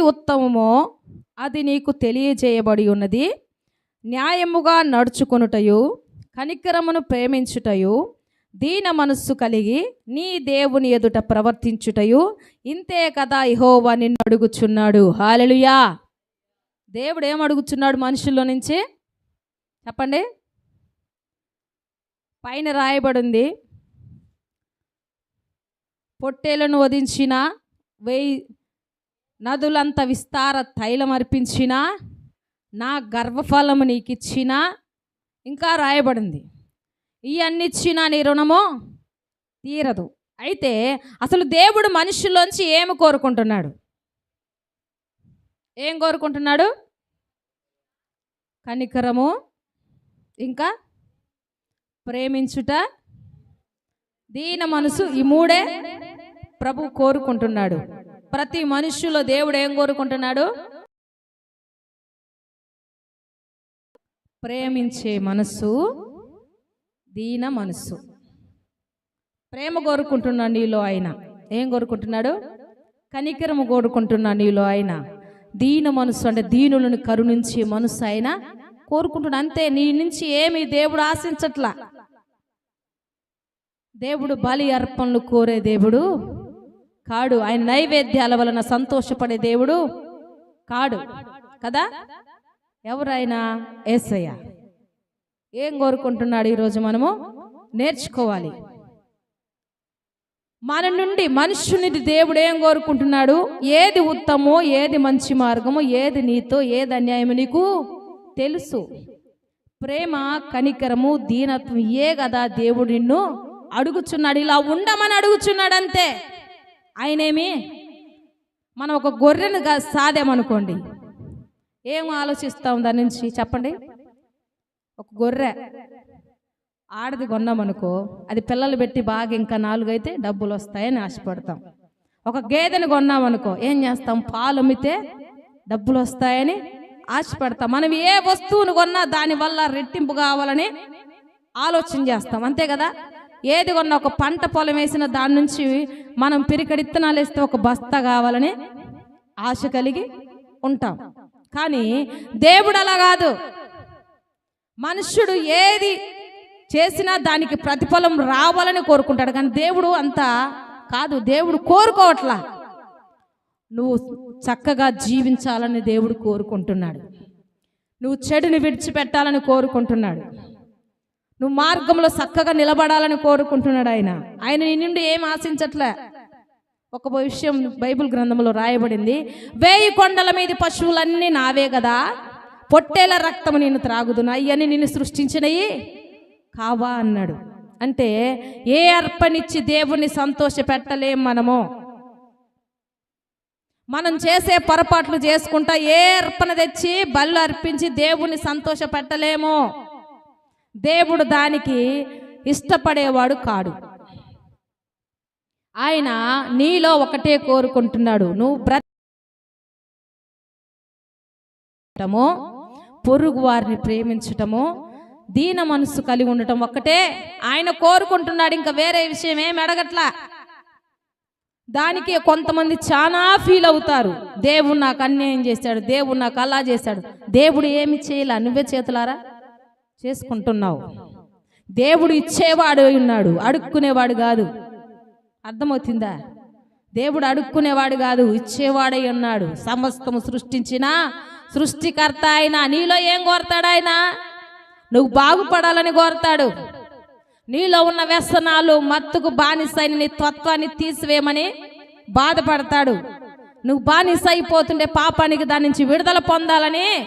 ఉత్తమమో అది నీకు తెలియజేయబడి ఉన్నది. న్యాయముగా నడుచుకొనుటయు కనికరమును ప్రేమించుటయు దీన మనస్సు కలిగి నీ దేవుని ఎదుట ప్రవర్తించుటయు. ఇంతే కదా ఇహోవా నిన్ను అడుగుచున్నాడు. హాలెలుయా దేవుడు ఏం అడుగుచున్నాడు మనుషుల్లో నుంచి? చెప్పండి. పైన రాయబడింది పొట్టేలను వధించిన వెయ్యి నదులంత విస్తార తైలం అర్పించిన నా గర్వఫలము నీకు ఇచ్చిన ఇంకా రాయబడింది. ఇవన్నీ ఇచ్చిన నీ రుణము తీరదు. అయితే అసలు దేవుడు మనుషుల్లోంచి ఏమి కోరుకుంటున్నాడు? ఏం కోరుకుంటున్నాడు? కనికరము ఇంకా ప్రేమించుట. దీన మనసు ఈ మూడే ప్రభు కోరుకుంటున్నాడు. ప్రతి మనుష్యులో దేవుడు ఏం కోరుకుంటున్నాడు? ప్రేమించే మనస్సు దీన మనస్సు. ప్రేమ కోరుకుంటున్నాడు నీలో ఆయన. ఏం కోరుకుంటున్నాడు? కనికరము కోరుకుంటున్నా నీలో ఆయన. దీన మనస్సు అంటే దీనులను కరుణించే మనస్సు ఆయన. కోరుకుంటున్నాడు అంతే నీ నుంచి ఏమి దేవుడు ఆశించట్లా. దేవుడు బలి అర్పణలు కోరే దేవుడు కాడు. ఆయన నైవేద్యాల వలన సంతోషపడే దేవుడు కాడు. కదా? ఎవరైనా? ఏసయ్య. ఏం కోరుకుంటున్నాడు ఈరోజు మనము? నేర్చుకోవాలి. మన నుండి మనుషుని దేవుడు ఏం కోరుకుంటున్నాడు? ఏది ఉత్తమో ఏది మంచి మార్గమో ఏది నీతో ఏది అన్యాయము నీకు తెలుసు. ప్రేమ కనికరము దీనత్వం ఏ కదా దేవుడు నిన్ను అడుగుచున్నాడు. ఇలా ఉండమని అడుగుచున్నాడు అంతే ఆయనేమి? మనం ఒక గొర్రెను గా- సాదామనుకోండి. ఏం ఆలోచిస్తాం దాని నుంచి? చెప్పండి. ఒక గొర్రె ఆడది కొన్నామనుకో అది పిల్లలు పెట్టి బాగా ఇంకా నాలుగైతే డబ్బులు వస్తాయని ఆశపడతాం. ఒక గేదెని కొన్నామనుకో ఏం చేస్తాం? పాలు అమ్మితే డబ్బులు వస్తాయని ఆశపడతాం. మనం ఏ వస్తువును కొన్నా దానివల్ల రెట్టింపు కావాలని ఆలోచన చేస్తాం. అంతే కదా? ఏది కొన్న ఒక పంట పొలం వేసిన దాని నుంచి మనం పిరికడి ఇత్తనాలు వేస్తే ఒక బస్తా కావాలని ఆశ కలిగి ఉంటాం. కానీ దేవుడు అలా కాదు. మనుష్యుడు ఏది చేసినా దానికి ప్రతిఫలం రావాలని కోరుకుంటాడు. కానీ దేవుడు అంత కాదు. దేవుడు కోరుకోవట్లా. నువ్వు చక్కగా జీవించాలని దేవుడు కోరుకుంటున్నాడు. నువ్వు చెడుని విడిచిపెట్టాలని కోరుకుంటున్నాడు. నువ్వు మార్గంలో చక్కగా నిలబడాలని కోరుకుంటున్నాడు ఆయన. ఆయన నీ నుండి ఏం ఆశించట్లే. ఒక విషయం బైబిల్ గ్రంథంలో రాయబడింది. వేయి కొండల మీద పశువులన్నీ నావే కదా పొట్టేల రక్తము నేను త్రాగుదునా. ఇవన్నీ నిన్ను సృష్టించినయి కావా అన్నాడు. అంటే ఏ అర్పణిచ్చి దేవుణ్ణి సంతోష పెట్టలేం మనము? మనం చేసే పొరపాట్లు చేసుకుంటా ఏ అర్పణ తెచ్చి బళ్ళు అర్పించి దేవుణ్ణి సంతోష పెట్టలేము దేవుడు దానికి ఇష్టపడేవాడు కాడు. ఆయన నీలో ఒకటే కోరుకుంటున్నాడు. నువ్వు బ్రతకటము పొరుగు వారిని ప్రేమించటము దీన మనసు కలిగి ఉండటం ఒక్కటే ఆయన కోరుకుంటున్నాడు. ఇంకా వేరే విషయం ఏం అడగట్లా? దానికి కొంతమంది చాలా ఫీల్ అవుతారు. దేవుడు నాకు అన్యాయం చేశాడు దేవుడు నాకు అలా చేశాడు. దేవుడు ఏమి చేయలే? నువ్వే చేతులారా? చేసుకుంటున్నావు. దేవుడు ఇచ్చేవాడు ఉన్నాడు. అడుక్కునేవాడు కాదు. అర్థమవుతుందా? దేవుడు అడుక్కునేవాడు కాదు. ఇచ్చేవాడై ఉన్నాడు. సమస్తము సృష్టించిన సృష్టికర్త ఆయన నీలో ఏం కోరతాడు ఆయన? నువ్వు బాగుపడాలని కోరతాడు. నీలో ఉన్న వ్యసనాలు మత్తుకు బానిసైన నీ తత్వాన్ని తీసివేయమని బాధపడతాడు. నువ్వు బానిస అయిపోతుండే పాపానికి దాని నుంచి విడుదల పొందాలని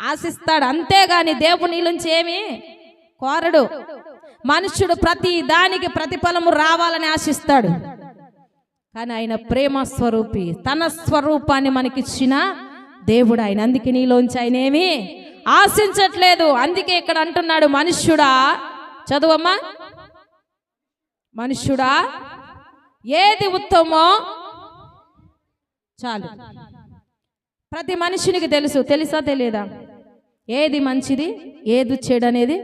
ఆశిస్తాడు. అంతేగాని దేవుని నుంచి ఏమి కోరడు. మనుష్యుడు ప్రతి దానికి ప్రతిఫలము రావాలని ఆశిస్తాడు. కానీ ఆయన ప్రేమ స్వరూపి తన స్వరూపాన్ని మనకిచ్చిన దేవుడు ఆయన. అందుకే నీలోంచి ఆయన ఏమి ఆశించట్లేదు. అందుకే ఇక్కడ అంటున్నాడు మనుష్యుడా చదువమ్మా. మనుష్యుడా ఏది ఉత్తమో చాలు. ప్రతి మనిషినికి తెలుసు. తెలుసా తెలియదా? ఏది మంచిది? ఏది చెడు అనేది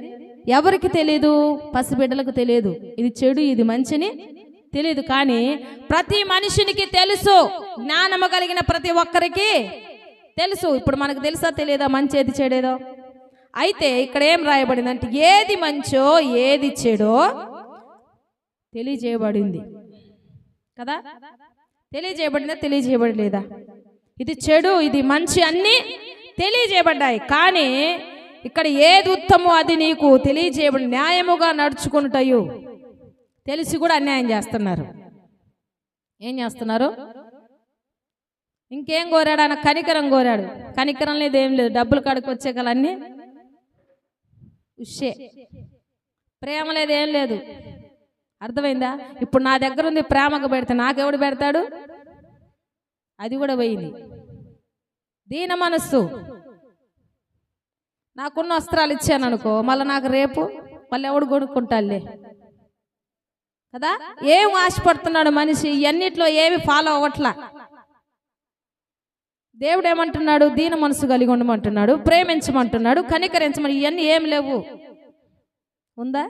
ఎవరికి తెలియదు పసిబిడ్డలకు తెలియదు ఇది చెడు ఇది మంచిని తెలియదు కానీ ప్రతి మనిషినికి తెలుసు. జ్ఞానము కలిగిన ప్రతి ఒక్కరికి తెలుసు. ఇప్పుడు మనకు తెలుసా తెలియదా? మంచి ఏది చెడేదో? అయితే ఇక్కడ ఏం రాయబడిందంటే ఏది మంచో ఏది చెడో తెలియజేయబడింది. కదా? తెలియజేయబడిందా? తెలియజేయబడలేదా? ఇది చెడు ఇది మంచి అన్నీ తెలియజేయబడ్డాయి. కానీ ఇక్కడ ఏది ఉత్తమో అది నీకు తెలియజేయబడి న్యాయముగా నడుచుకుంటాయో తెలిసి కూడా అన్యాయం చేస్తున్నారు. ఏం చేస్తున్నారు? ఇంకేం కోరాడు? ఆయన కనికరం కోరాడు. కనికరం లేదు ఏం లేదు. డబ్బులు కాడికి వచ్చే కలన్నీ ఉషే. ప్రేమ లేదు ఏం లేదు. అర్థమైందా? ఇప్పుడు నా దగ్గర ఉంది ప్రేమకు పెడితే నాకెవడు పెడతాడు? అది కూడా పోయింది. దీన మనస్సు. నాకున్న వస్త్రాలు ఇచ్చాను అనుకో మళ్ళీ నాకు రేపు మళ్ళీ ఎవడు కొనుక్కుంటాలే కదా? ఏం ఆశపడుతున్నాడు మనిషి? ఇవన్నిట్లో ఏమి ఫాలో అవ్వట్లా. దేవుడు ఏమంటున్నాడు? దీన మనసు కలిగి ఉండమంటున్నాడు ప్రేమించమంటున్నాడు కనికరించమని. ఇవన్నీ ఏం లేవు. ఉందా?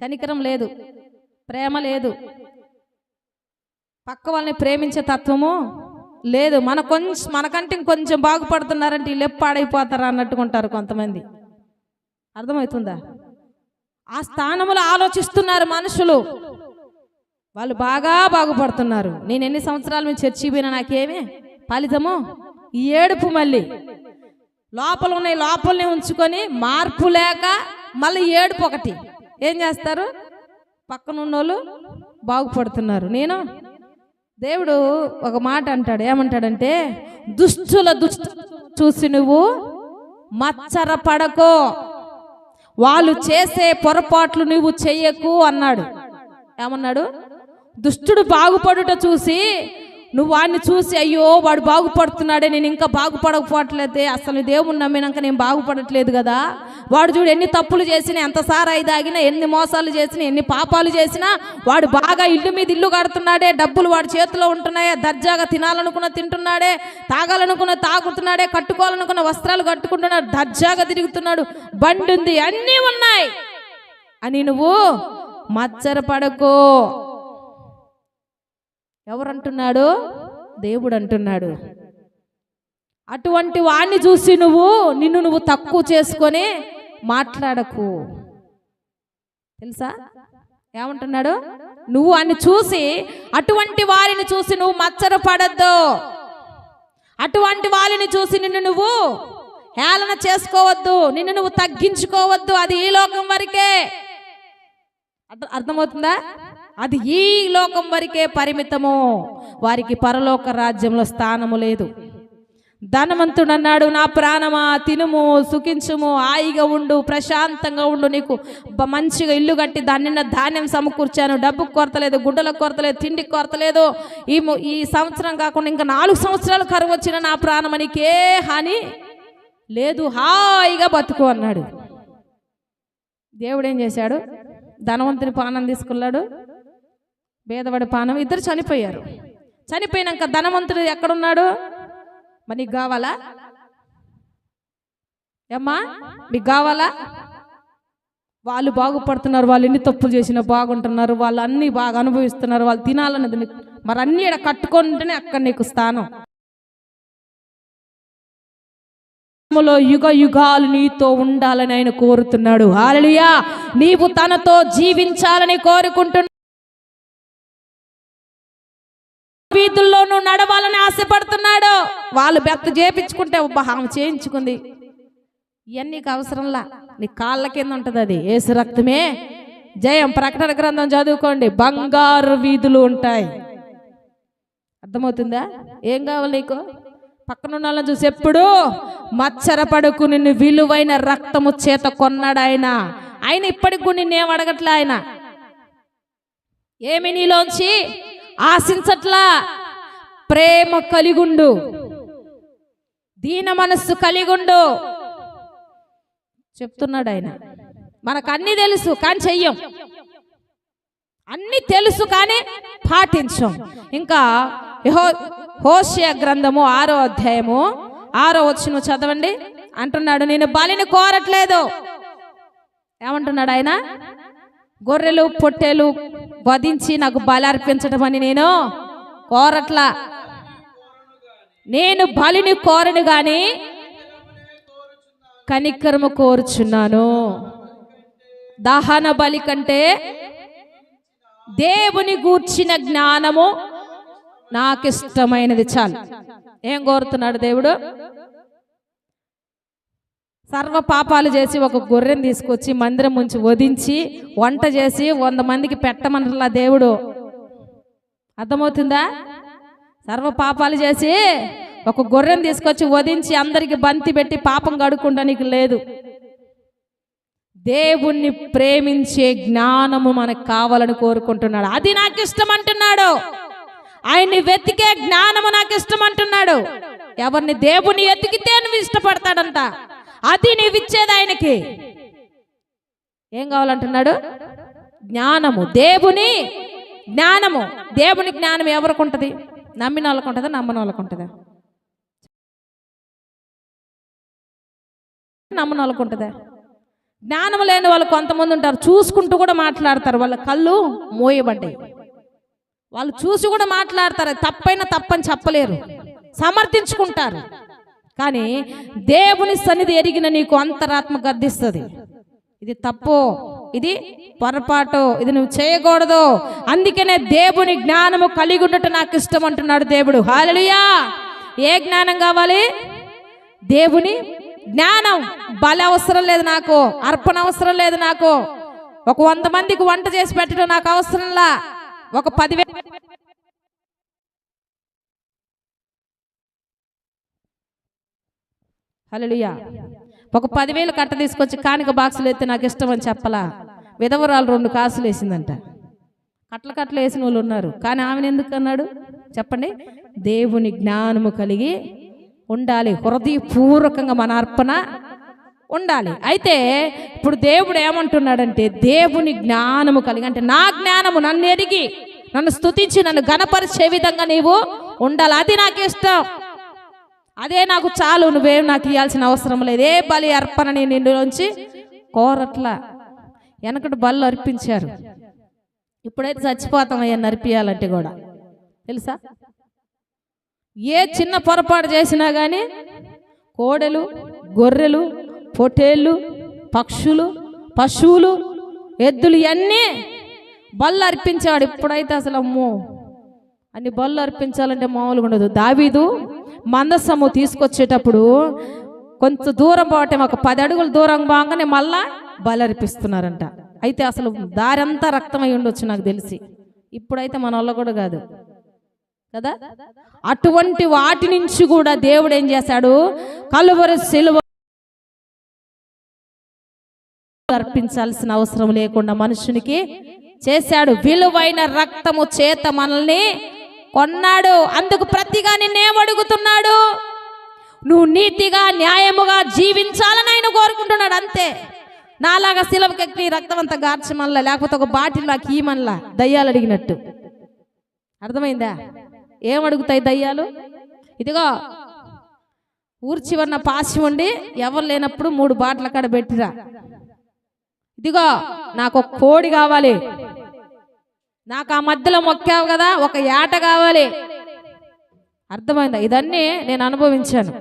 కనికరం లేదు. ప్రేమ లేదు. పక్క వాళ్ళని ప్రేమించే తత్వము లేదు మన కొంచెం మనకంటే ఇంకొంచెం బాగుపడుతున్నారంటే వీళ్ళు పాడైపోతారా అన్నట్టుకుంటారు కొంతమంది. అర్థమవుతుందా? ఆ స్థానంలో ఆలోచిస్తున్నారు మనుషులు. వాళ్ళు బాగా బాగుపడుతున్నారు. నేను ఎన్ని సంవత్సరాలు మేము చర్చి పోయినా నాకేమే ఫలితము? ఈ ఏడుపు మళ్ళీ. లోపల ఉన్నాయి లోపలనే ఉంచుకొని మార్పు లేక మళ్ళీ ఏడుపు ఒకటి. ఏం చేస్తారు? పక్కన ఉన్నోళ్ళు బాగుపడుతున్నారు. నేను దేవుడు ఒక మాట అంటాడు. ఏమంటాడంటే దుష్టుల దుష్ట చూసి నువ్వు మచ్చర పడకో. వాళ్ళు చేసే పొరపాట్లు నువ్వు చెయ్యకు అన్నాడు. ఏమన్నాడు? దుష్టుడు బాగుపడుట చూసి నువ్వు వాడిని చూసి అయ్యో వాడు బాగుపడుతున్నాడే నేను ఇంకా బాగుపడకపోవట్లేదే అసలు దేవుని నమ్మినాక నేను బాగుపడట్లేదు కదా. వాడు చూడు ఎన్ని తప్పులు చేసినా ఎంత సారాయి తాగినా ఎన్ని మోసాలు చేసినా ఎన్ని పాపాలు చేసినా వాడు బాగా ఇల్లు మీద ఇల్లు కడుతున్నాడే డబ్బులు వాడి చేతిలో ఉంటున్నాయే దర్జాగా తినాలనుకున్న తింటున్నాడే తాగాలనుకున్న తాగుతున్నాడే కట్టుకోవాలనుకున్న వస్త్రాలు కట్టుకుంటున్నాడు దర్జాగా తిరుగుతున్నాడు బండి ఉంది అన్నీ ఉన్నాయి. అని నువ్వు మచ్చర ఎవరంటున్నాడు? దేవుడు అంటున్నాడు అటువంటి వాణ్ణి చూసి నువ్వు నిన్ను నువ్వు తక్కువ చేసుకొని మాట్లాడకు. తెలుసా? ఏమంటున్నాడు? నువ్వు అని చూసి అటువంటి వారిని చూసి నువ్వు మచ్చర పడద్దు. అటువంటి వారిని చూసి నిన్ను నువ్వు హేళన చేసుకోవద్దు. నిన్ను నువ్వు తగ్గించుకోవద్దు. అది ఈ లోకం వరకే. అర్థమవుతుందా? అది ఈ లోకం వరకే పరిమితము? వారికి పరలోక రాజ్యంలో స్థానము లేదు. ధనవంతుడు అన్నాడు నా ప్రాణమా? తినుము సుఖించుము హాయిగా ఉండు ప్రశాంతంగా ఉండు నీకు. మంచిగా ఇల్లు కట్టి దాని ధాన్యం సమకూర్చాను. డబ్బు కొరత లేదు గుడ్డలకు కొరత లేదు తిండి కొరత లేదు ఈ ఈ సంవత్సరం కాకుండా ఇంకా నాలుగు సంవత్సరాలు కరువు వచ్చిన నా ప్రాణం నీకే హాని లేదు. హాయిగా బతుకు అన్నాడు. దేవుడు ఏం చేశాడు? ధనవంతుని పానం తీసుకున్నాడు. భేదవాడు పానం. ఇద్దరు చనిపోయారు. చనిపోయినాక ధనవంతుడు ఎక్కడున్నాడు? మరి నీకు కావాలా? ఏమ్మా మీకు కావాలా? వాళ్ళు బాగుపడుతున్నారు వాళ్ళు ఎన్ని తప్పులు చేసినా బాగుంటున్నారు వాళ్ళు అన్ని బాగా అనుభవిస్తున్నారు వాళ్ళు తినాలన్నది నీకు. మరి అన్ని ఇక్కడ కట్టుకుంటేనే అక్కడ నీకు స్థానం. యుగ యుగాలు నీతో ఉండాలని ఆయన కోరుతున్నాడు. హాలలుయా నీవు తనతో జీవించాలని కోరుకుంటున్నా వీధుల్లో నువ్వు నడవాలని ఆశపడుతున్నాడు. వాళ్ళు బెత్త చేపించుకుంటే ఆమె చేయించుకుంది. ఇవన్నీ నీకు అవసరంలా? నీ కాళ్ళ కింద ఉంటుంది అది. ఏసు రక్తమే. జయం ప్రకటన గ్రంథం చదువుకోండి. బంగారు వీధులు ఉంటాయి. అర్థమవుతుందా? ఏం కావాలి నీకు? పక్కన ఉన్న వాళ్ళని చూసి ఎప్పుడు? మచ్చరపడుకు నిన్ను విలువైన రక్తము చేత కొన్నాడు ఆయన. ఆయన ఇప్పటికి కూడా నిన్నేం అడగట్లే ఆయన? ఏమి నీలోంచి? ఆశించట్లా? ప్రేమ కలిగుండు. దీన మనస్సు కలిగుండు. చెప్తున్నాడు ఆయన మనకు అన్ని తెలుసు కానీ చెయ్యం. అన్ని తెలుసు కానీ పాటించం. ఇంకా యెహో హోషియ గ్రంథము ఆరో అధ్యాయము ఆరో వచ్చిన చదవండి. అంటున్నాడు నేను బలిని కోరట్లేదు. ఏమంటున్నాడు ఆయన గొర్రెలు పొట్టేలు వధించి నాకు బలి అర్పించడం అని నేను కోరట్లా. నేను బలిని కోరను గాని కనికరము కోరుచున్నాను. దహన బలి కంటే దేవుని గూర్చిన జ్ఞానము నాకు ఇష్టమైనది చాలు. ఏం కోరుతున్నాడు దేవుడు? సర్వ పాపాలు చేసి ఒక గొర్రెని తీసుకొచ్చి మందిరం నుంచి వధించి వంట చేసి వంద మందికి పెట్టమనలా దేవుడు అర్థమవుతుందా? సర్వ పాపాలు చేసి ఒక గొర్రెను తీసుకొచ్చి వధించి అందరికి బంతి పెట్టి పాపం కడుక్కుంటానికి లేదు. దేవుణ్ణి ప్రేమించే జ్ఞానము మనకు కావాలని కోరుకుంటున్నాడు. అది నాకు ఇష్టం అంటున్నాడు ఆయన్ని వెతికే జ్ఞానము నాకు ఇష్టం అంటున్నాడు ఎవరిని దేవుని ఎతికితే నువ్వు ఇష్టపడతాడంట. అది నీవు ఇచ్చేది ఆయనకి. ఏం కావాలంటున్నాడు? జ్ఞానము. దేవుని జ్ఞానము. దేవుని జ్ఞానం ఎవరికి ఉంటుంది? నమ్మిన వాళ్ళకు ఉంటుందా నమ్మని వాళ్ళకు ఉంటుందా? నమ్మని వాళ్ళకు ఉంటుందా? జ్ఞానం లేని వాళ్ళు కొంతమంది ఉంటారు చూసుకుంటూ కూడా మాట్లాడతారు. వాళ్ళ కళ్ళు మోయబడ్డాయి. వాళ్ళు చూసి కూడా మాట్లాడతారు తప్పైనా తప్పని చెప్పలేరు. సమర్థించుకుంటారు. కానీ దేవుని సన్నిధి ఎరిగిన నీకు అంతరాత్మ గర్దిస్తుంది ఇది తప్పు? ఇది పొరపాటు. ఇది నువ్వు చేయకూడదు. అందుకనే దేవుని జ్ఞానము కలిగి ఉండటం నాకు ఇష్టం అంటున్నాడు దేవుడు. హాలలుయా ఏ జ్ఞానం కావాలి? దేవుని జ్ఞానం. బల అవసరం లేదు నాకు. అర్పణ అవసరం లేదు నాకు. ఒక వంద మందికి వంట చేసి పెట్టడం నాకు అవసరంలా ఒక పదివే హల్లెలూయా. ఒక పదివేలు కట్ట తీసుకొచ్చి కానిక బాక్సులు ఎత్తే నాకు ఇష్టం అని చెప్పలా? విధవరాలు రెండు కాసులు వేసిందంట. కట్ల కట్టలు వేసిన వాళ్ళు ఉన్నారు. కానీ ఆమెను ఎందుకు అన్నాడు? చెప్పండి. దేవుని జ్ఞానము కలిగి ఉండాలి. హృదయపూర్వకంగా మన అర్పణ ఉండాలి. అయితే ఇప్పుడు దేవుడు ఏమంటున్నాడంటే దేవుని జ్ఞానము కలిగి అంటే నా జ్ఞానము నన్ను ఎరిగి నన్ను స్థుతించి నన్ను గణపరిచే విధంగా నీవు ఉండాలి. అది నాకు ఇష్టం. అదే నాకు చాలు నువ్వేం నాకు ఇవ్వాల్సిన అవసరం లేదు. ఏ బలి అర్పణని నిన్నులోంచి కోరట్లా. వెనకటి బలు అర్పించారు. ఇప్పుడైతే చచ్చిపోతామయ్యా నరిపియాలంటే కూడా. తెలుసా? ఏ చిన్న పొరపాటు చేసినా కానీ కోడెలు గొర్రెలు పొటేళ్ళు పక్షులు పశువులు ఎద్దులు ఇవన్నీ బళ్ళు అర్పించాడు. ఇప్పుడైతే అసలు అమ్మో! అన్ని బళ్ళు అర్పించాలంటే మామూలుగా ఉండదు. దావీదు మందసము తీసుకొచ్చేటప్పుడు కొంత దూరం పోవటం ఒక పది అడుగుల దూరం బాగానే మళ్ళా బలరిపిస్తున్నారంట. అయితే అసలు దారంతా రక్తం అయి ఉండొచ్చు నాకు తెలిసి. ఇప్పుడైతే మన వల్ల కూడా కాదు. కదా? అటువంటి వాటి నుంచి కూడా దేవుడు ఏం చేశాడు? కలువరు సిలువ అర్పించాల్సిన అవసరం లేకుండా మనుషునికి చేశాడు. విలువైన రక్తము చేత మనల్ని కొన్నాడు. అందుకు ప్రతిగా నిన్నేం అడుగుతున్నాడు? నువ్వు నీతిగా న్యాయముగా జీవించాలని ఆయన కోరుకుంటున్నాడు అంతే. నాలాగా శిలవకెక్కి రక్తం అంతా గార్చమల్లా లేకపోతే ఒక బాటిల్ నాకు ఈమన్లా దయ్యాలు అడిగినట్టు. అర్థమైందా? ఏమడుగుతాయి దయ్యాలు? ఇదిగో ఊర్చి ఉన్న పాసి ఉండి ఎవరు లేనప్పుడు మూడు బాటిల కాడ పెట్టిరా. ఇదిగో నాకు ఒక కోడి కావాలి. నాకు ఆ మధ్యలో మొక్కావు కదా ఒక ఏట కావాలి. అర్థమైందా? ఇదన్నీ నేను అనుభవించాను.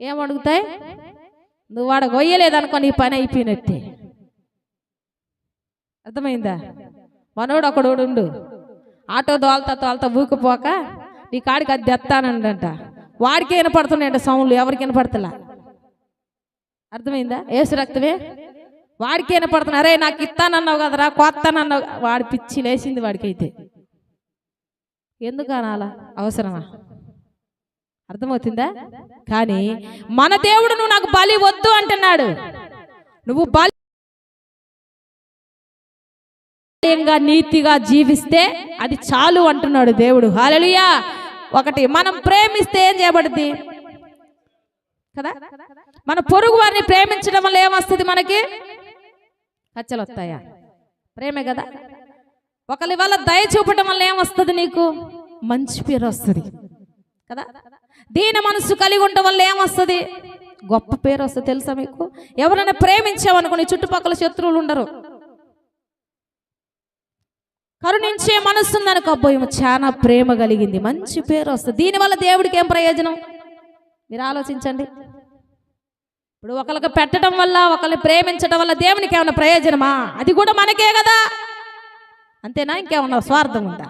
ఏం అడుగుతాయి? నువ్వు వాడ గొయ్యలేదనుకో నీ పని అయిపోయినట్టే. అర్థమైందా? మనోడు ఒకడు ఉండు. ఆటో తోలతా తోలతా ఊకపోక నీ కాడికి అది తెత్తానండంట. వాడికి వినపడుతున్నాయంట సౌండ్లు ఎవరికి వినపడతలా? అర్థమైందా? ఏసు రక్తమే? వాడికి వినపడుతున్నా అరే నాకు ఇస్తానన్నావు కదరా కొత్తనన్నావు. వాడి పిచ్చి లేచింది వాడికైతే. ఎందుకు అనాలా అవసరమా? అర్థమవుతుందా? కానీ మన దేవుడు నువ్వు నాకు బలి వద్దు అంటున్నాడు. నువ్వు బలి నీతిగా జీవిస్తే అది చాలు అంటున్నాడు దేవుడు. హాలలుయా ఒకటి మనం ప్రేమిస్తే ఏం చేయబడుద్ది? కదా? మన పొరుగు వారిని ప్రేమించడం వల్ల ఏమొస్తుంది మనకి? కచ్చలు వస్తాయా ప్రేమే కదా? ఒకరి వల్ల దయ చూపటం వల్ల ఏమొస్తుంది నీకు? మంచి పేరు వస్తుంది. కదా? దీని మనసు కలిగి ఉండటం వల్ల ఏమొస్తుంది? గొప్ప పేరు వస్తుంది తెలుసా మీకు? ఎవరైనా ప్రేమించామనుకో నీ చుట్టుపక్కల శత్రువులు ఉండరు. కరుణించే మనస్సు ఉందనుకో అబ్బో ఈమె చాలా ప్రేమ కలిగింది. మంచి పేరు వస్తుంది. దీనివల్ల దేవుడికి ఏం ప్రయోజనం? మీరు ఆలోచించండి. ఇప్పుడు ఒకరికి పెట్టడం వల్ల ఒకరిని ప్రేమించడం వల్ల దేవునికి ఏమైనా ప్రయోజనమా? అది కూడా మనకే కదా. అంతేనా? ఇంకేమన్నా స్వార్థం ఉందా?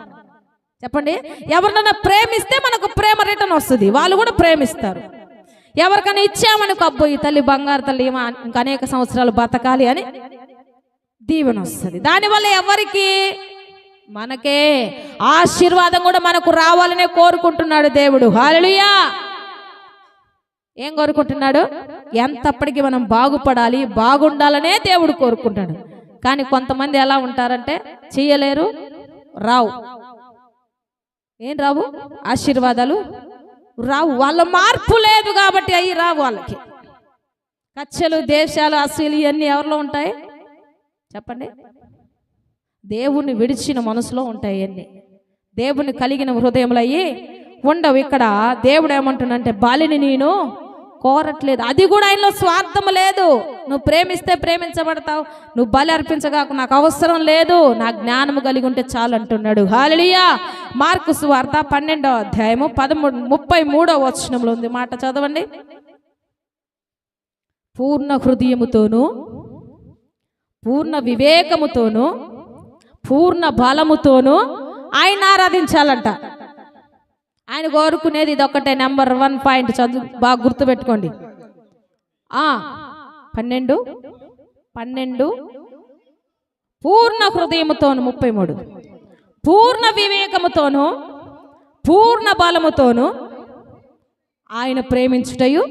చెప్పండి. ఎవరినైనా ప్రేమిస్తే మనకు ప్రేమ రిటర్న్ వస్తుంది. వాళ్ళు కూడా ప్రేమిస్తారు. ఎవరికైనా ఇచ్చామనుకో అబ్బో ఈ తల్లి బంగారు తల్లి ఈమె ఇంకా అనేక సంవత్సరాలు బతకాలి అని దీవెన వస్తుంది. దానివల్ల ఎవరికి? మనకే. ఆశీర్వాదం కూడా మనకు రావాలనే కోరుకుంటున్నాడు దేవుడు. హాలలుయా ఏం కోరుకుంటున్నాడు? ఎంతప్పటికి మనం బాగుపడాలి బాగుండాలనే దేవుడు కోరుకుంటాడు కానీ కొంతమంది ఎలా ఉంటారంటే చేయలేరు రావు. ఏం రావు? ఆశీర్వాదాలు రావు. వాళ్ళ మార్పు లేదు కాబట్టి అవి రావు వాళ్ళకి. కచ్చలు దేశాలు అసలు ఇవన్నీ ఎవరిలో ఉంటాయి? చెప్పండి. దేవుణ్ణి విడిచిన మనసులో ఉంటాయి అన్నీ దేవుని కలిగిన హృదయంలో అయ్యి ఉండవు. ఇక్కడ దేవుడు ఏమంటున్నంటే బాలిని నేను కోరట్లేదు. అది కూడా ఆయనలో స్వార్థం లేదు. నువ్వు ప్రేమిస్తే ప్రేమించబడతావు. నువ్వు బలి అర్పించగాక నాకు అవసరం లేదు. నా జ్ఞానము కలిగి ఉంటే చాలు అంటున్నాడు. హాలియా మార్కు స్వార్థ పన్నెండో అధ్యాయము పదమూడు ముప్పై మూడో వచనంలో ఉంది. మాట చదవండి. పూర్ణ హృదయముతోనూ పూర్ణ వివేకముతోనూ పూర్ణ బలముతోనూ ఆయన ఆరాధించాలంట. ఆయన కోరుకునేది ఇది నెంబర్ వన్ పాయింట్ చదువు బాగా గుర్తుపెట్టుకోండి. పన్నెండు పన్నెండు పూర్ణ హృదయముతోను ముప్పై మూడు పూర్ణ వివేకముతోను పూర్ణ బలముతోను ఆయన ప్రేమించుటయు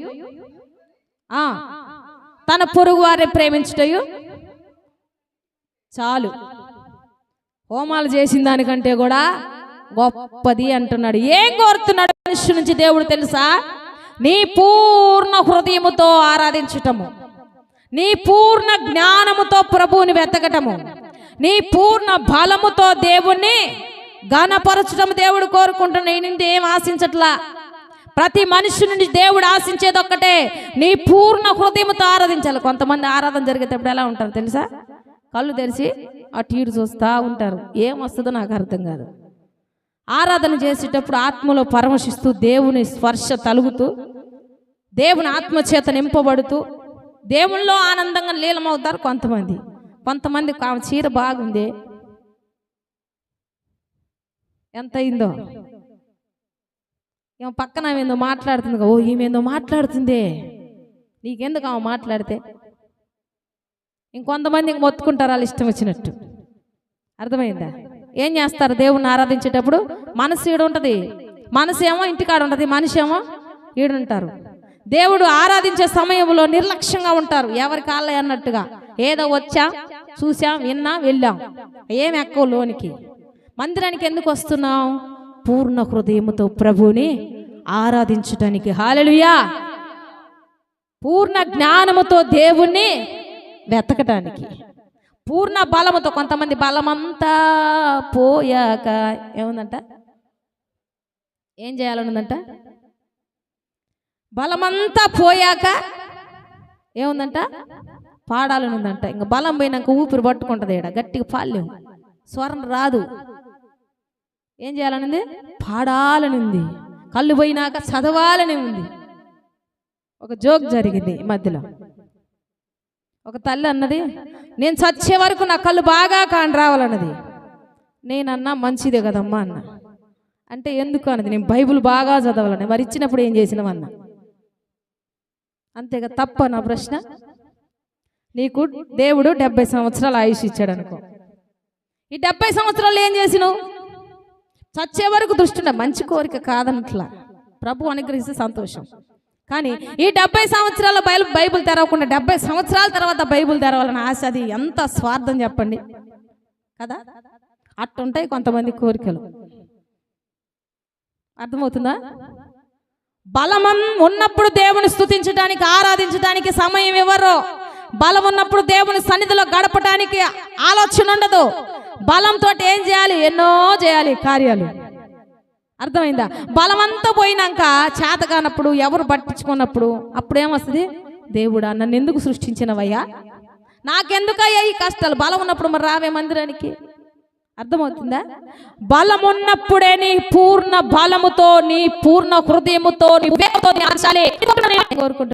తన పొరుగు వారిని ప్రేమించుటయు చాలు. హోమాలు చేసిన దానికంటే కూడా గొప్పది అంటున్నాడు. ఏం కోరుతున్నాడు మనిషి నుంచి దేవుడు తెలుసా? నీ పూర్ణ హృదయముతో ఆరాధించటము. నీ పూర్ణ జ్ఞానముతో ప్రభువుని వెతకటము. నీ పూర్ణ బలముతో దేవుణ్ణి ఘనపరచడం దేవుడు కోరుకుంటున్న. నీ నుండి ఏం ఆశించట్లా? ప్రతి మనిషి నుండి దేవుడు ఆశించేది ఒక్కటే. నీ పూర్ణ హృదయముతో ఆరాధించాలి. కొంతమంది ఆరాధన జరిగేటప్పుడు ఎలా ఉంటారు తెలుసా? కళ్ళు తెరిచి అటు ఇటు చూస్తూ ఉంటారు. ఏం వస్తుందో నాకు అర్థం కాదు. ఆరాధన చేసేటప్పుడు ఆత్మలో పరమశిస్తూ దేవుని స్పర్శ తలుగుతూ దేవుని ఆత్మ చేత నింపబడుతూ దేవుల్లో ఆనందంగా లీలమవుతారు కొంతమంది. కొంతమంది ఆమె చీర బాగుంది. ఎంత అయిందో ఏమో పక్కన ఆమె ఏందో మాట్లాడుతుంది ఓ ఈమె ఏందో మాట్లాడుతుందే. నీకెందుకు ఆమె మాట్లాడితే? ఇంకొంతమంది ఇంక మొత్తుకుంటారు వాళ్ళు ఇష్టం వచ్చినట్టు. అర్థమైందా? ఏం చేస్తారు? దేవుణ్ణి ఆరాధించేటప్పుడు మనసు ఈడుంటుంది మనసు ఏమో ఇంటికాడ ఉంటుంది. మనిషి ఏమో ఈడుంటారు దేవుడు ఆరాధించే సమయంలో నిర్లక్ష్యంగా ఉంటారు. ఎవరి కాళ్ళే అన్నట్టుగా. ఏదో వచ్చాం చూసాం విన్నాం వెళ్ళాం. ఏం ఎక్కువ లోనికి. మందిరానికి ఎందుకు వస్తున్నాం పూర్ణ హృదయముతో ప్రభుని ఆరాధించటానికి. హాలలుయా పూర్ణ జ్ఞానముతో దేవుణ్ణి వెతకటానికి. పూర్ణ బలముతో కొంతమంది బలమంతా పోయాక ఏముందంట? ఏం చేయాలనుందంట? బలమంతా పోయాక ఏముందంట? పాడాలని ఉందంట ఇంకా బలం పోయినాక ఊపిరి పట్టుకుంటుంది ఈడ గట్టిగా పాడలేము స్వరం రాదు. ఏం చేయాలనుంది? పాడాలని ఉంది కళ్ళు పోయినాక చదవాలని ఉంది ఒక జోక్ జరిగింది ఈ మధ్యలో. ఒక తల్లి అన్నది నేను చచ్చే వరకు నా కళ్ళు బాగా కాని రావాలన్నది. నేనన్నా మంచిదే కదమ్మా అన్న. అంటే ఎందుకు అన్నది నేను బైబిల్ బాగా చదవాలని. మరి ఇచ్చినప్పుడు ఏం చేసినవన్నా అంతేగా తప్ప నా ప్రశ్న. నీకు దేవుడు డెబ్బై సంవత్సరాలు ఆయుష్ ఇచ్చాడు అనుకో. ఈ డెబ్బై సంవత్సరాలు ఏం చేసినావు? చచ్చే వరకు దృష్టి మంచి కోరిక కాదనట్లా. ప్రభు అనుగ్రహిస్తే సంతోషం. కానీ ఈ డెబ్బై సంవత్సరాల బైబిల్ బైబిల్ తెరవకుండా డెబ్బై సంవత్సరాల తర్వాత బైబిల్ తెరవాలని ఆశ అది ఎంత స్వార్థం చెప్పండి. కదా? అట్టుంటాయి కొంతమంది కోరికలు. అర్థమవుతుందా? బలమం ఉన్నప్పుడు దేవుని స్థుతించడానికి ఆరాధించడానికి సమయం ఇవ్వరు. బలం ఉన్నప్పుడు దేవుని సన్నిధిలో గడపడానికి ఆలోచన ఉండదు. బలంతో ఏం చేయాలి? ఎన్నో చేయాలి కార్యాలు. అర్థమైందా? బలమంతా పోయినాక చేత కానప్పుడు ఎవరు పట్టించుకున్నప్పుడు అప్పుడు ఏమొస్తుంది దేవుడా నన్ను ఎందుకు సృష్టించినవయ్యా? నాకెందుకయ్యా ఈ కష్టాలు? బలం ఉన్నప్పుడు మరి రావే మందిరానికి. అర్థమవుతుందా? బలమున్నప్పుడే నీ పూర్ణ బలముతో నీ పూర్ణ హృదయముతో నీ కోరుకుంటున్నా.